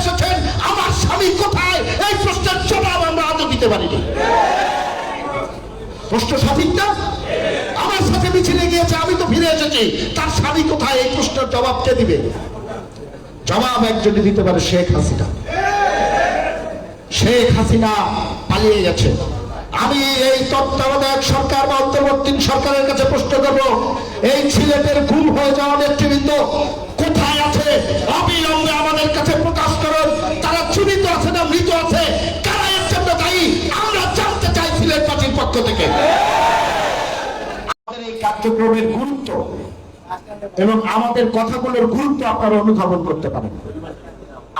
এসেছেন, আমার স্বামী কোথায়? এই প্রশ্নের জবাব আমরা আজও দিতে পারিনি। প্রশ্ন সঠিক না? আমার সাথে মিছিলে গিয়েছে, আমি তো ফিরে এসেছি। তার স্বামী কোথায়? এই প্রশ্নের জবাব কে দিবে? জবাব একজনই দিতে পারে শেখ হাসিনা। শেখ হাসিনা পালিয়ে গেছে। আমি এই তত্ত্বাবধায়ক সরকার বা অন্তর্বর্তী সরকারের কাছে প্রশ্ন করব, এই ছেলেদের গুম হয়ে যাওয়া নেতৃবৃন্দ কোথায় আছে, অবিলম্বে আমাদের কাছে প্রকাশ করুন তারা জীবিত আছে না মৃত আছে, কারা এর জন্য দায়ী? আমরা জানতে চাই সিলেট পক্ষ থেকে। আমাদের এই কার্যক্রমের গুরুত্ব এবং আমাদের কথাগুলোর গুরুত্ব আপনারা অনুধাবন করতে পারেন।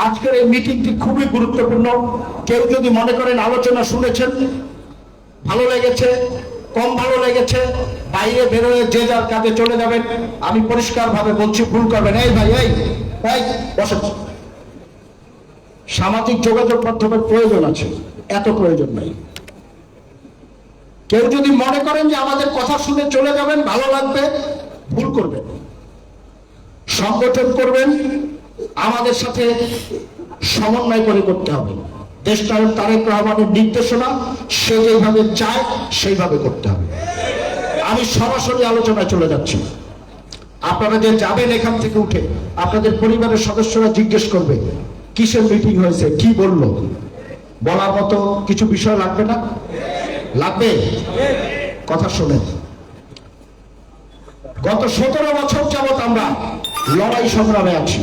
আজকের এই মিটিংটি খুবই গুরুত্বপূর্ণ। কেউ যদি মনে করেন আলোচনা শুনেছেন, ভালো লেগেছে কম ভালো লেগেছে, বাইরে বেরোয় যে যার কাজে চলে যাবেন। আমি পরিষ্কার ভাবে বলছি, ভুল করবেন। এই ভাই, এই এই, বসেন। সামাজিক যোগাযোগ মাধ্যমের প্রয়োজন আছে, এত প্রয়োজন নাই। কেউ যদি মনে করেন যে আমাদের কথা শুনে চলে যাবেন, ভালো লাগবে, ভুল করবেন। সংগঠন করবেন, আমাদের সাথে সমন্বয় করে করতে হবে। দেশনায়ক তারেক রহমানের নির্দেশনা, সে যেভাবে চায়, সেইভাবে করতে হবে। আমি সরাসরি আলোচনায় চলে যাচ্ছি। আপনারা যে যাবেন এখান থেকে উঠে, আপনাদের পরিবারের সদস্যরা জিজ্ঞেস করবে, কিসের মিটিং হয়েছে, কি বলল? বলার মতো কিছু বিষয় লাগবে না? লাগবে? কথা শোনেন। গত সতেরো বছর যাবৎ আমরা লড়াই সংগ্রামে আছি।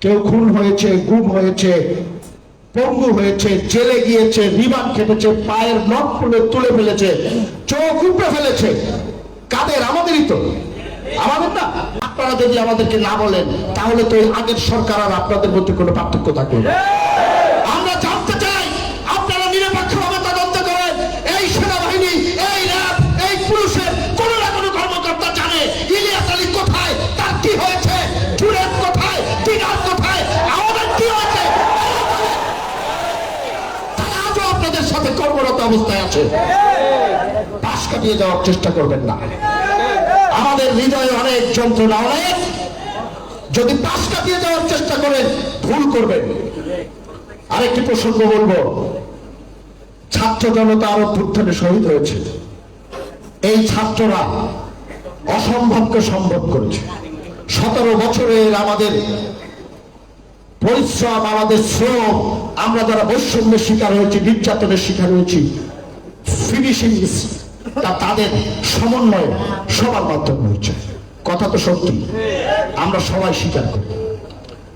কেউ খুন হয়েছে, গুম হয়েছে পঙ্গু হয়েছে, জেলে গিয়েছে, রিমান্ড খেটেছে পায়ের নখ তুলে তুলে ফেলেছে, চোখ উপড়ে ফেলেছে। কাদের? আমাদেরই তো। আমাদের না। আপনারা যদি আমাদেরকে না বলেন, তাহলে তো আগের সরকার আর আপনাদের মধ্যে কোনো পার্থক্য থাকবে না। অবস্থায় আছে। পাশ কাটিয়ে যাওয়ার চেষ্টা করবেন না। আমাদের হৃদয়ে অনেক যন্ত্রণা, অনেক। যদি পাশ কাটিয়ে যাওয়ার চেষ্টা করেন, ভুল করবেন। আরেকটি প্রসঙ্গ বলব। ছাত্র জনতা আরও অভ্যুত্থানে শহীদ হয়েছে। এই ছাত্ররা অসম্ভবকে সম্ভব করেছে। সতেরো বছরের আমাদের পরিশ্রম, আমাদের শ্রম আমরা যারা বৈষম্যের শিকার হয়েছি, নির্যাতনের শিকার হয়েছি ফিনিশিং তা তাদের সমন্বয় সবার মাধ্যমে হয়েছে। কথা তো সত্যি। আমরা সবাই স্বীকার করি।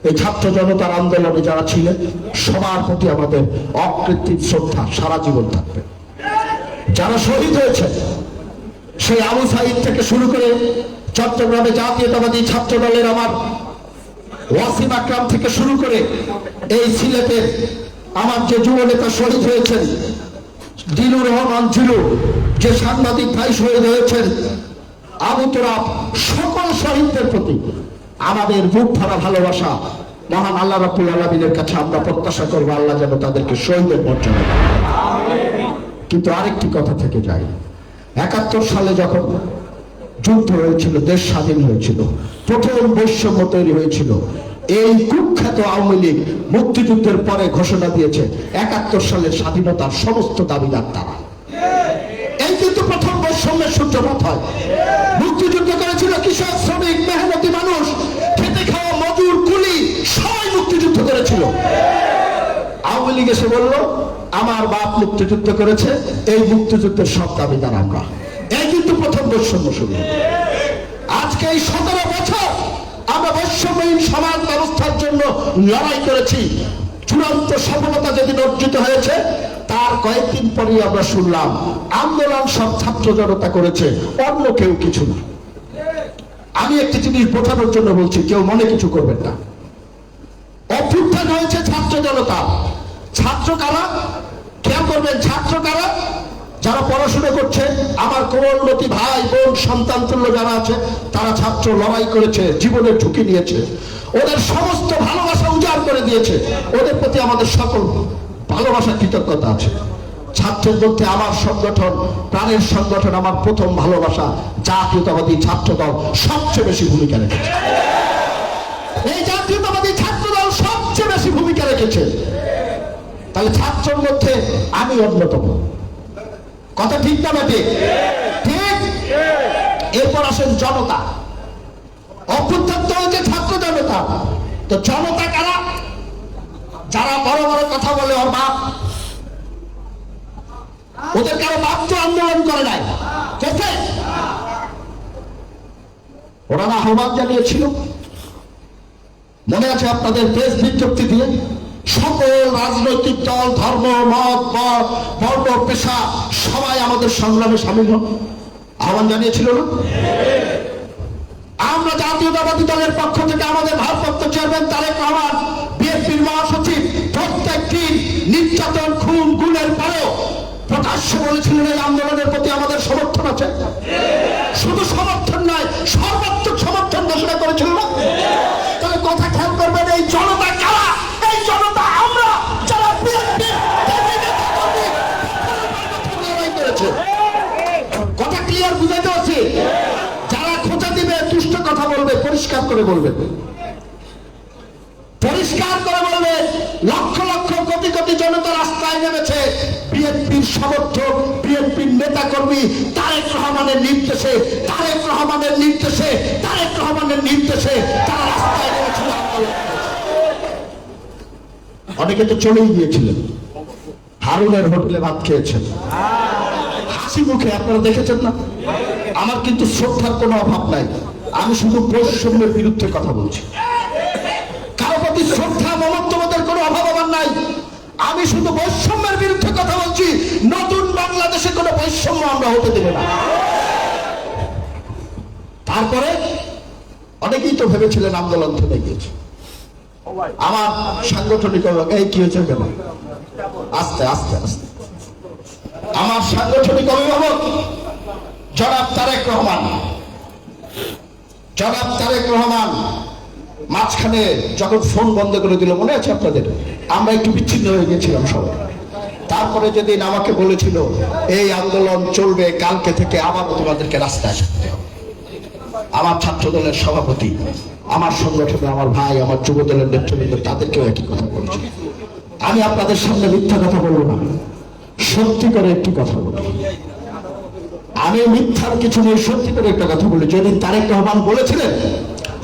এই ছাত্র জনতার আন্দোলনে যারা ছিলেন, সবার প্রতি আমাদের অকৃত্রিম শ্রদ্ধা সারা জীবন থাকবে। যারা শহীদ হয়েছে, সেই আবু সাইদ থেকে শুরু করে চট্টগ্রামে জাতীয়তাবাদী ছাত্র দলের আমার ওয়াসিম আকরাম থেকে শুরু করে এই সিলেটের আমার যে যুব নেতা শহীদ হয়েছেন দিলুর রহমান জিলু, যে সাংবাদিক ভাই শহীদ হয়েছেন, আবু তোরাব, সকল শহীদদের প্রতি আমাদের বুক ভরা ভালোবাসা মহান আল্লাহ রাবুল আলমিনের কাছে আমরা প্রত্যাশা করব, আল্লাহ যেন তাদেরকে শহীদের মর্যাদা। কিন্তু আরেকটি কথা থেকে যায়, একাত্তর সালে যখন যুদ্ধ হয়েছিল, দেশ স্বাধীন হয়েছিল, প্রথম বৈষম্য তৈরি হয়েছিল। এই কুখ্যাত আওয়ামী লীগ মুক্তিযুদ্ধের পরে ঘোষণা দিয়েছে, একাত্তর সালের স্বাধীনতার সমস্ত দাবিদার তারা। এই কিন্তু প্রথম বৈষম্যের সূত্রপাত হয়। মুক্তিযুদ্ধ করেছিল কৃষক, শ্রমিক, মেহনতি মানুষ, খেতে খাওয়া মজুর, কুলি, সবাই মুক্তিযুদ্ধ করেছিল। আওয়ামী লীগ এসে বলল, আমার বাপ মুক্তিযুদ্ধ করেছে, এই মুক্তিযুদ্ধের সব দাবিদার আমরা। কিন্তু প্রথম বৈষম্য শুরু। আজকে এই সতেরো বছর আমরা বৈষম্যহীন সমাজ ব্যবস্থার জন্য লড়াই করেছি। চূড়ান্ত সফলতা যেদিন অর্জিত হয়েছে, তার কয়েকদিন পরেই আমরা শুনলাম, আন্দোলন সব ছাত্র জনতা করেছে, অন্য কেউ কিছু না। আমি একটি জিনিস বোঝানোর জন্য বলছি, কেউ মনে কিছু করবেন না। অভ্যুত্থান হয়েছে ছাত্র জনতা। ছাত্র কারা? খেয়াল করবেন, ছাত্র কারা? যারা পড়াশোনা করছে, আমার কোমলমতি ভাই, বোন, সন্তান তুল্য যারা আছে, তারা ছাত্র লড়াই করেছে, জীবনের ঝুঁকি নিয়েছে। ওদের সমস্ত ভালোবাসা উজাড় করে দিয়েছে। ওদের প্রতি আমাদের সকল ভালোবাসা কৃতজ্ঞতা আছে। ছাত্রের মধ্যে আমার সংগঠন, প্রাণের সংগঠন আমার প্রথম ভালোবাসা। জাতীয়তাবাদী ছাত্র দল সবচেয়ে বেশি ভূমিকা রেখেছে। এই জাতীয়তাবাদী ছাত্র দল সবচেয়ে বেশি ভূমিকা রেখেছে। তাহলে ছাত্রের মধ্যে আমি অন্যতম। কথা ঠিক না বেটে ঠিক? এরপর আসেন জনতা। অভ্যুত্থান তো হয়েছে ছাত্র জনতা। তো জনতা কারা? যারা বড় বড় কথা বলে ওর বাপ। ওদের কারও বাপ তো আন্দোলন করে নাই। করছে ওরা আহ্বান জানিয়েছিল। মনে আছে আপনাদের প্রেস বিজ্ঞপ্তি দিয়ে? সকল রাজনৈতিক দল, ধর্ম, মত ব- বর্ণ পেশা, সবাই আমাদের সংগ্রামে সামিল হন আহ্বান জানিয়েছিল না? আমরা জাতীয়তাবাদী দলের পক্ষ থেকে আমাদের ভারপ্রাপ্ত চেয়ারম্যান তারেক রহমান, বিএনপির মহাসচিব প্রত্যেক দিন নির্যাতন, খুন, গুণের পরেও প্রকাশ্য বলেছিলেন এই আন্দোলনের প্রতি আমাদের সমর্থন আছে। শুধু সমর্থন নয়, সর্বাত্মক সমর্থন ঘোষণা করেছিল না? তাহলে কথা খেয়াল করবেন, এই জনতা করে বলবে। পরিষ্কার করে বলবে, লক্ষ লক্ষ কোটি কোটি জনতা রাস্তায় নেমেছে। বিএনপির সমর্থক, বিএনপির নেতা কর্মী তারেক রহমানের নির্দেশে, তারেক রহমানের নির্দেশে, তারেক রহমানের নির্দেশে তারা রাস্তায় নেমেছিল অনেকে তো চলেই গিয়েছিলেন। হারুনের হোটেলে ভাত খেয়েছেন। হাসি মুখে, আপনারা দেখেছেন না? আমার কিন্তু শ্রদ্ধার কোনো অভাব নাই। আমি শুধু বৈষম্যের বিরুদ্ধে কথা বলছি। কারও প্রতি শ্রদ্ধা, মমত্ববোধের কোনো অভাব আমার নাই। আমি শুধু বৈষম্যের বিরুদ্ধে কথা বলছি, নতুন বাংলাদেশে কোনো বৈষম্য আমরা হতে দেব না। তারপরে অনেকেই তো ভেবেছিলেন আন্দোলন থেমে গিয়েছে। আমার সাংগঠনিক এই কি হয়েছে কেন? আস্তে আস্তে আস্তে। আমার সাংগঠনিক অভিভাবক জনাব তারেক রহমান জনাব তারেক রহমান, মাঝখানে যখন ফোন বন্ধ করে দিল, মনে আছে আপনাদের? আমরা একটু বিচ্ছিন্ন হয়ে গেছিলাম সবাই। তারপরে যেদিন আমাকে বলেছিল, এই আন্দোলন চলবে, কালকে থেকে আবারও তোমাদেরকে রাস্তায় আসতে হবে। আমার ছাত্র দলের সভাপতি, আমার সংগঠনে আমার ভাই, আমার যুব দলের নেতৃবৃন্দ, তাদেরকেও একই কথা বলছি আমি আপনাদের সামনে মিথ্যা কথা বলব না। সত্যি করে একটি কথা বলি আমি মিথ্যার কিছু নেই সত্যি করে একটা কথা বলি। যেদিন তারেক রহমান বলেছিলেন,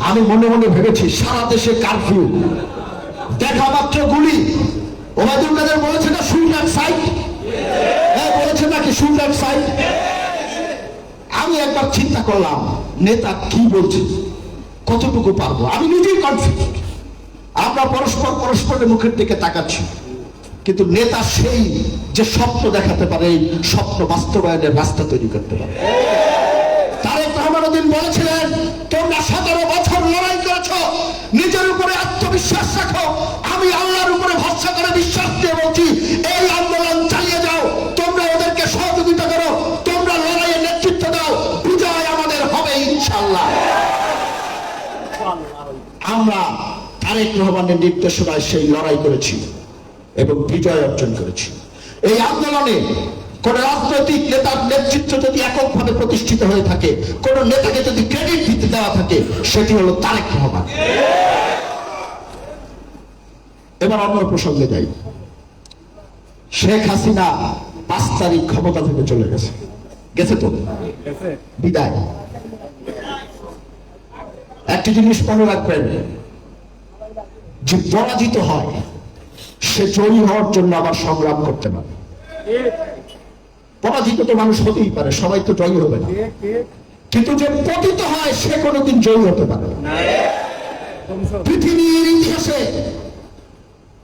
আমি মনে মনে ভেবেছি, সারা দেশে কারফিউ দেখা মাত্র গুলি। ওবায়দুল কাদের বলেছে না সুইল্যান্ড সাইট হ্যাঁ বলেছে নাকি সুইল্যান্ড সাইট আমি একবার চিন্তা করলাম, নেতা কি বলছে? কতটুকু পারব? আমি নিজেই কনফিউজ আমরা পরস্পর পরস্পরের মুখের দিকে তাকাচ্ছি। কিন্তু নেতা সেই যে স্বপ্ন দেখাতে পারে, এই স্বপ্ন বাস্তবায়নের রাস্তা তৈরি করতে পারে। তারেক রহমান দিন বলেছিলেন, তোমরা সতেরো বছর লড়াই করেছ, নিজের উপরে আত্মবিশ্বাস রাখো, আমি আল্লাহর উপরে ভরসা করে বিশ্বাস দিয়ে বলছি, এই আন্দোলন চালিয়ে যাও, তোমরা ওদেরকে সহযোগিতা করো, তোমরা লড়াইয়ের নেতৃত্ব দাও, বিজয় আমাদের হবে ইনশাল্লাহ আমরা তারেক রহমানের নির্দেশনায় সেই লড়াই করেছি। এবং বিজয় অর্জন করেছি। এই আন্দোলনে কোন রাজনৈতিক নেতার নেতৃত্ব যদি এককভাবে প্রতিষ্ঠিত হয়ে থাকে কোন নেতাকে যদি ক্রেডিট দিতে দেওয়া থাকে সেটি হলো তারেক রহমান। এবার অন্য প্রসঙ্গে যাই। শেখ হাসিনা পাঁচ তারিখ ক্ষমতা থেকে চলে গেছে। গেছে তো? বিদায়। একটি জিনিস মনে রাখবেন যে পরাজিত হয় সে জয়ী হওয়ার জন্য আবার সংগ্রাম করতে পারে। পরাজিত তো মানুষ হতেই পারে, সবাই তো জয়ী হবে না। কিন্তু যে পতিত হয়, সে কোনোদিন জয়ী হতে পারে পৃথিবীর ইতিহাসে,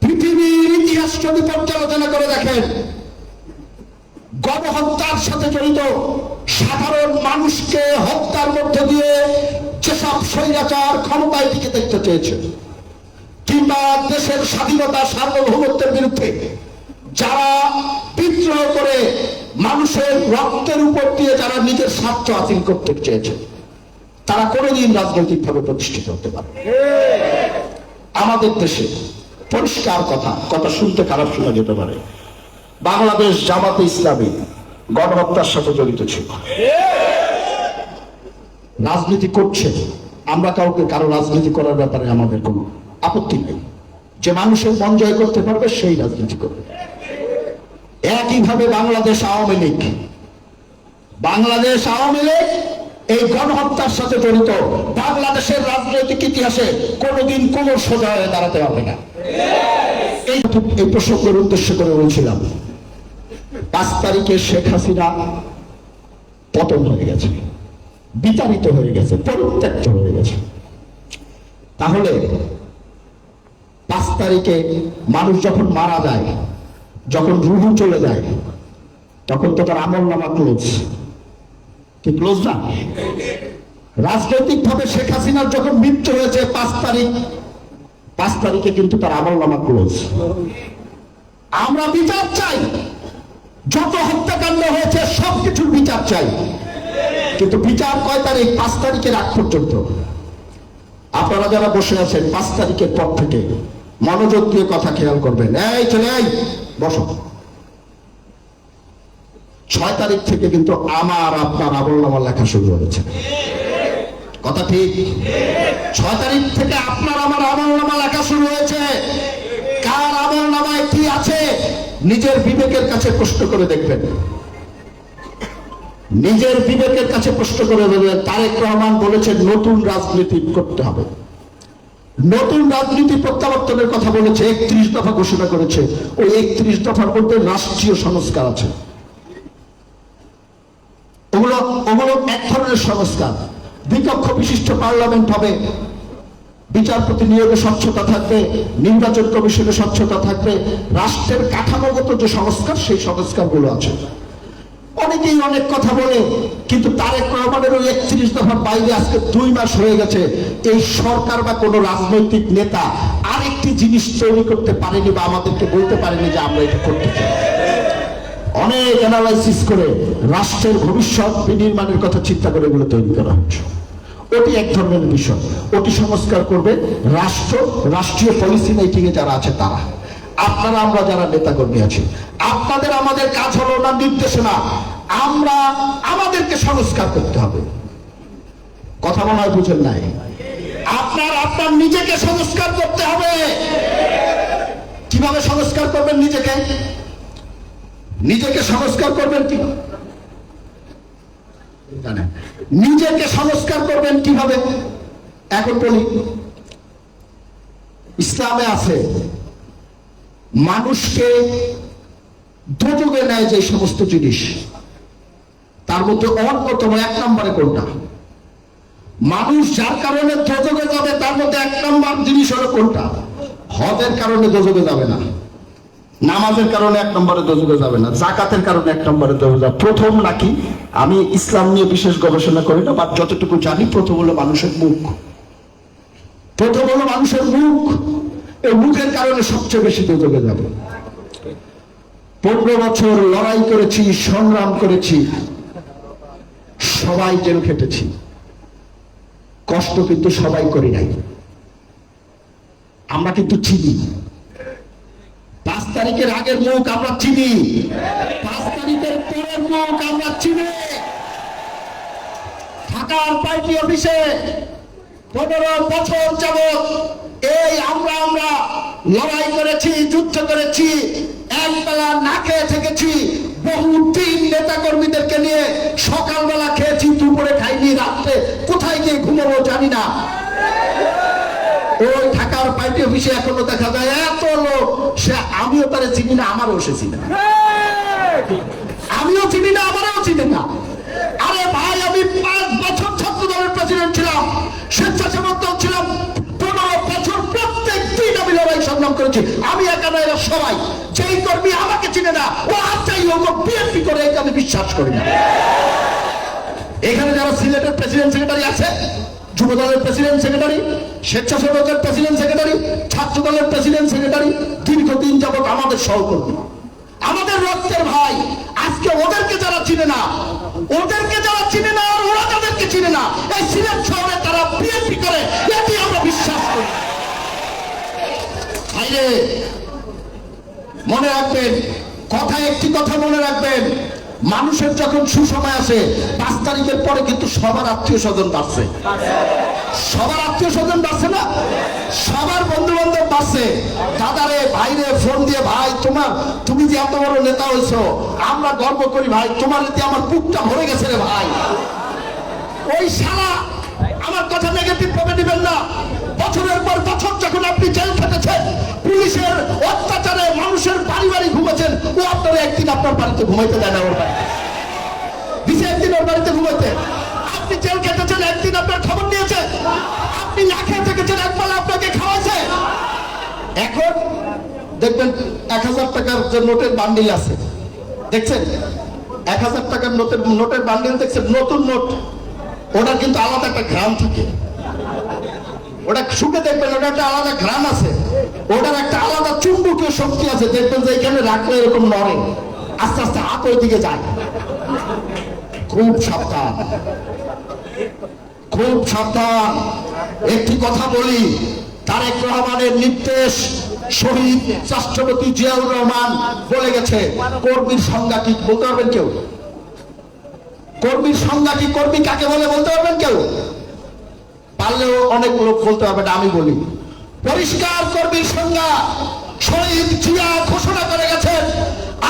পৃথিবীর ইতিহাস যদি পর্যালোচনা করে দেখেন, গণহত্যার সাথে জড়িত সাধারণ মানুষকে হত্যার মধ্যে দিয়ে যেসব স্বৈরাচার ক্ষমতায় টিকে দেখতে চেয়েছে কিংবা দেশের স্বাধীনতা, সার্বভৌমত্বের বিরুদ্ধে যারা বিদ্রোহ করে মানুষের রক্তের উপর দিয়ে যারা নিজের স্বার্থ হাসিল করতে চেয়েছে, তারা কোনোদিন রাজনৈতিকভাবে প্রতিষ্ঠিত হতে পারে আমাদের দেশে পরিষ্কার কথা কথা শুনতে খারাপ শোনা যেতে পারে। বাংলাদেশ জামাতে ইসলামী গণহত্যার সাথে জড়িত ছিল। রাজনীতি করছে, আমরা কাউকে, কারও রাজনীতি করার ব্যাপারে আমাদের কোনো আপত্তি নেই। যে মানুষের মন জয় করতে পারবে, সেই রাজনীতি করবে। একইভাবে বাংলাদেশ আওয়ামী লীগ। বাংলাদেশ আওয়ামী লীগ এই গণহত্যার সাথে জড়িত। বাংলাদেশের রাজনৈতিক ইতিহাসে কোনোদিন কোন সোজা হয়ে দাঁড়াতে পারবে না। এই এই প্রসঙ্গের উদ্দেশ্য করে বলছিলাম, পাঁচ তারিখে শেখ হাসিনা পতন হয়ে গেছে, বিতাড়িত হয়ে গেছে, পরিত্যক্ত হয়ে গেছে। তাহলে তারিখে মানুষ যখন মারা যায়, যখন রুহু চলে যায়, তখন তো তার আমল নামা ক্লোজ কি ক্লোজ না? রাজনৈতিক ভাবে শেখ হাসিনার যখন মৃত্যু হয়েছে পাঁচ তারিখ, পাঁচ তারিখে কিন্তু তার আমল নামা ক্লোজ আমরা বিচার চাই। যত হত্যাকাণ্ড হয়েছে, সবকিছুর বিচার চাই। কিন্তু বিচার কয় তারিখ? পাঁচ তারিখের আগ পর্যন্ত। আপনারা যারা বসে আছেন, পাঁচ তারিখের পর থেকে মনোযোগ দিয়ে কথা খেয়াল করবেন। এই চলে এই, বসো। ছয় তারিখ থেকে কিন্তু আমার, আপনার আমল নামার লেখা শুরু হয়েছে। কথা ঠিক? ছয় তারিখ থেকে আপনার, আমার আমল নামা লেখা শুরু হয়েছে। কার আমল নামায় কি আছে? নিজের বিবেকের কাছে প্রশ্ন করে দেখবেন। নিজের বিবেকের কাছে প্রশ্ন করে দেবেন তারেক রহমান বলেছেন, নতুন রাজনীতি করতে হবে। নতুন রাজনীতি প্রত্যাবর্তনের কথা বলেছে, একত্রিশ দফা ঘোষণা করেছে। ওই একত্রিশ দফার মধ্যে রাষ্ট্রীয় সংস্কার আছে। ওগুলো ওগুলো এক ধরনের সংস্কার। দ্বিকক্ষ বিশিষ্ট পার্লামেন্ট হবে, বিচারপতি নিয়োগে স্বচ্ছতা থাকবে, নির্বাচন কমিশনে স্বচ্ছতা থাকবে, রাষ্ট্রের কাঠামোগত যে সংস্কার, সেই সংস্কারগুলো আছে। অনেকেই অনেক কথা বলে, কিন্তু তারেক রহমানের ওই একত্রিশ দফার বাইরে আজকে দুই মাস হয়ে গেছে। এই সরকার বা কোনো রাজনৈতিক নেতা আরেকটি জিনিস তৈরি করতে পারেনি বা আমাদেরকে বলতে পারেনি যে আমরা এটা করতে চাই। অনেক অ্যানালাইসিস করে রাষ্ট্রের ভবিষ্যৎ বিনির্মাণের কথা চিন্তা করে এগুলো তৈরি করা হচ্ছে। ওটি এক ধরনের বিষয়। ওটি সংস্কার করবে রাষ্ট্র, রাষ্ট্রীয় পলিসি মেকিং এ যারা আছে তারা। আপনারা আমরা যারা নেতাকর্মী আছি, আপনাদের আমাদের কাজ হলো না নির্দেশনা। আমরা আমাদেরকে সংস্কার করতে হবে। কথা হয় বুঝেন নাই? আপনার আপনার নিজেকে সংস্কার করতে হবে। কীভাবে সংস্কার করবেন নিজেকে? নিজেকে সংস্কার করবেন কি? নিজেকে সংস্কার করবেন কীভাবে? এখন বলি, ইসলামে আছে, মানুষকে দুযোগে নেয় যে সমস্ত জিনিস। তার মধ্যে অন্যতম এক নম্বরে কোনটা? মানুষ যার কারণে দোজগে যাবে, তার মধ্যে এক নম্বর জিনিস হলো কোনটা? হজের কারণে দোজগে যাবে না। নামাজের কারণে এক নম্বরে দোজগে যাবে না। জাকাতের কারণে এক নম্বরে দোজগে যাবে প্রথম নাকি? আমি ইসলাম নিয়ে বিশেষ গবেষণা করি না, বা যতটুকু জানি, প্রথম হলো মানুষের মুখ। প্রথম হলো মানুষের মুখ। এই মুখের কারণে সবচেয়ে বেশি দোজগে যাবে। পনেরো বছর লড়াই করেছি, সংগ্রাম করেছি। সবাই যেন খেটেছি। কষ্ট কিন্তু সবাই করি নাই। আমরা কিন্তু চিনি। পাঁচ তারিখের আগের মুখ আমরা চিনি। পাঁচ তারিখের পরের মুখ আমরা চিনি। ঢাকার পার্টি অফিসে পনেরো বছর যাবৎ এই আমরা আমরা লড়াই করেছি, যুদ্ধ করেছি, একবেলা না খেয়ে থেকেছি। বহু দিন নেতা কর্মীদেরকে নিয়ে সকালবেলা খেয়েছি, দুপুরে খাইনি, রাত্রে কোথায় গিয়ে ঘুমাবো জানি না। ওই ঢাকার পার্টি অফিসে এখনও দেখা যায় এত লোক, সে আমিও তারে চিনি না, আমারও সে চিনি না। আমিও চিনি না, আমারও চিনি না। আরে ভাই, আমি পাঁচ বছর ছাত্র দলের প্রেসিডেন্ট ছিলাম, স্বেচ্ছাসেবক দল ছিলাম সংগ্রাম করেছি। আমি একা না এরা সবাই। যেই কর্মী আমাকে চিনে না, ও আর চাই হোক বিএনপি করে এটা আমি বিশ্বাস করি না। এখানে যারা সিলেটের প্রেসিডেন্ট সেক্রেটারি আছে যুব দলের প্রেসিডেন্ট সেক্রেটারি, স্বেচ্ছাসেবকের প্রেসিডেন্ট সেক্রেটারি ছাত্র দলের প্রেসিডেন্ট সেক্রেটারি, দীর্ঘদিন যাবৎ আমাদের সহকর্মী। আমাদের রক্তের ভাই, আজকে ওদেরকে যারা চিনে মনে রাখবেন, কথা একটি কথা মনে রাখবেন, মানুষের যখন সুসময় আসে, পাঁচ তারিখের পরে কিন্তু সবার আত্মীয় স্বজন বাড়ছে। সবার আত্মীয় স্বজন বাসছে না? সবার বন্ধু বান্ধব বাসছে দাদারে, ভাইরে, ফোন দিয়ে, ভাই, তোমার, তুমি যে এত বড় নেতা হয়েছো, আমরা গর্ব করি, ভাই, তোমার এতে আমার বুকটা ভরে গেছে রে ভাই। ওই সারা আমার কথা নেগেটিভ ভাবে দিবেন না। একদিন আপনার বাড়িতে ঘুমাইতে দেয় না ওর দিছে একদিন ওর বাড়িতে ঘুমাইতে। আপনি জেল খেটেছেন একদিন আপনার খবর নিয়েছে। আপনি না খেয়ে থেকেছেন একবার আপনাকে খাওয়াইছে। এখন দেখবেন এক হাজার টাকার যে নোটের বান্ডিল আছে, দেখছেন? এক হাজার টাকার নোটের নোটের বান্ডিল দেখছেন? নতুন নোট। ওটার কিন্তু আলাদা একটা ঘ্রাম থাকে। ওটা শুকে দেখবেন ওটা একটা আলাদা ঘ্রাম আছে। ওটার একটা আলাদা চুম্বকীয় শক্তি আছে, দেখবেন যে এখানে রাখলে এরকম নড়ে। আস্তে আস্তে হাত ওই দিকে যায়। খুব সাবধান। খুব সাবধান। একটি কথা বলি, তারেক রহমানের নির্দেশ শহীদ রাষ্ট্রপতি জিয়াউর রহমান বলে গেছে, কর্মীর সংজ্ঞা কি বলতে পারবেন কেউ? কর্মীর সংজ্ঞা কি, কর্মী কাকে বলে বলতে পারবেন কেউ? পারলেও অনেক লোক বলতে পারবে আমি বলি। পরিষ্কার কর্মীর সংজ্ঞা শহীদ জিয়া ঘোষণা করে গেছেন,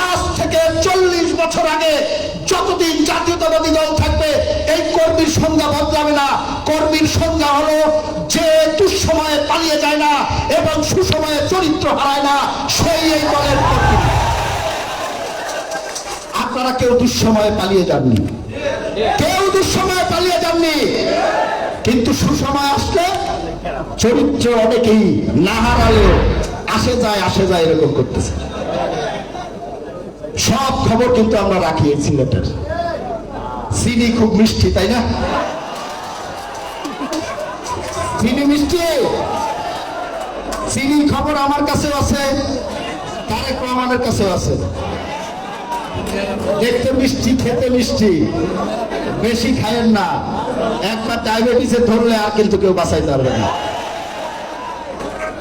আজ থেকে চল্লিশ বছর আগে যতদিন জাতীয়তাবাদী দল থাকবে, এই কর্মীর সংজ্ঞা বদলাবে না। কর্মীর সংজ্ঞা হলো যে দুঃসময়ে পালিয়ে যায় না এবং সুসময়ে চরিত্র হারায় না, সেই এই দলের কর্মী। আপনারা কেউ দুঃসময়ে পালিয়ে যাননি। কেউ দুঃসময়ে পালিয়ে যাননি। কিন্তু সুসময় আসলে চরিত্র অনেকেই না হারালেও আসে যায় আসে যায় এরকম করতেছে। সব খবর কিন্তু আমরা রাখি এই সিলেটের চিনি খুব মিষ্টি, তাই না? চিনি মিষ্টি? চিনির খবর আমার কাছেও আছে, তারেক রহমানের কাছেও আছে। দেখতে মিষ্টি, খেতে মিষ্টি। বেশি খায়েন না। একবার ডায়াবেটিসে ধরলে আর কিন্তু কেউ পারবে না।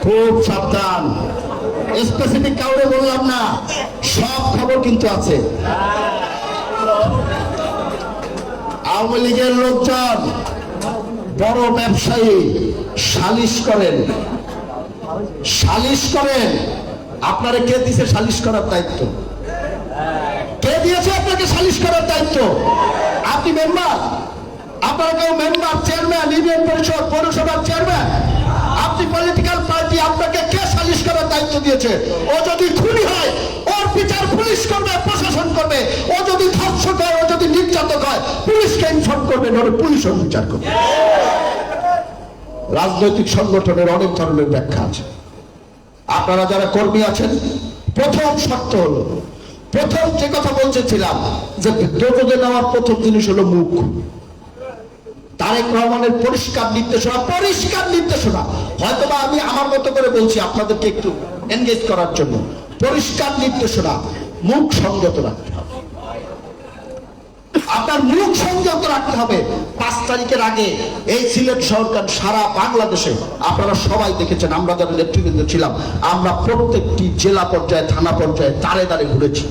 খুব সাবধান। স্পেসিফিক কাউরে বললাম না, সব খবর কিন্তু আছে। আওয়ামী লীগের লোকজন বড় ব্যবসায়ী, সালিশ করেন। সালিশ করেন। আপনারা কে দিছে সালিশ করার দায়িত্ব? সালিশ করার দায়িত্ব। আপনি মেম্বার আপনার কেউ মেম্বার চেয়ারম্যান ইউনিয়ন পরিষদ, পৌরসভার চেয়ারম্যান আপনি পলিটিক্যাল পার্টি আপনাকে কে সালিশ করার দায়িত্ব দিয়েছে? ও যদি খুনি হয়, ওর বিচার পুলিশ করবে, প্রশাসন করবে। ও যদি ধর্ষক হয়, ও যদি নির্যাতক হয়, পুলিশকে ইনফর্ম করবে নয় পুলিশ ওর বিচার করবে। রাজনৈতিক সংগঠনের অনেক ধরনের ব্যাখ্যা আছে। আপনারা যারা কর্মী আছেন, প্রথম শর্ত হলো প্রথম যে কথা বলতেছিলাম, যে দ্রৌপদী নেওয়ার প্রথম জিনিস হলো মুখ। তারেক রহমানের পরিষ্কার নির্দেশনা পরিষ্কার নির্দেশনা। হয়তোবা আমি আমার মতো করে বলছি, আপনাদেরকে একটু এনগেজ করার জন্য। পরিষ্কার নির্দেশনা, মুখ সংযত রাখতে আপনার মুখ সংযত রাখতে হবে। পাঁচ তারিখের আগে এই সিলেট সরকার সারা বাংলাদেশে, আপনারা সবাই দেখেছেন, আমরা যারা নেতৃবৃন্দ ছিলাম, আমরা প্রত্যেকটি জেলা পর্যায়ে, থানা পর্যায়ে দাঁড়ে দাঁড়ে ঘুরেছি।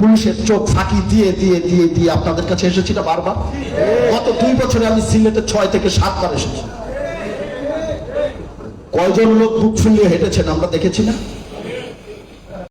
পুলিশের চোখ ফাঁকি দিয়ে দিয়ে দিয়ে দিয়ে আপনাদের কাছে এসেছি না বারবার? গত দুই বছরে আমি সিলেটে ছয় থেকে সাতবার এসেছি। কয়জন লোক বুক ফুলিয়ে হেঁটেছেন আমরা দেখেছি না?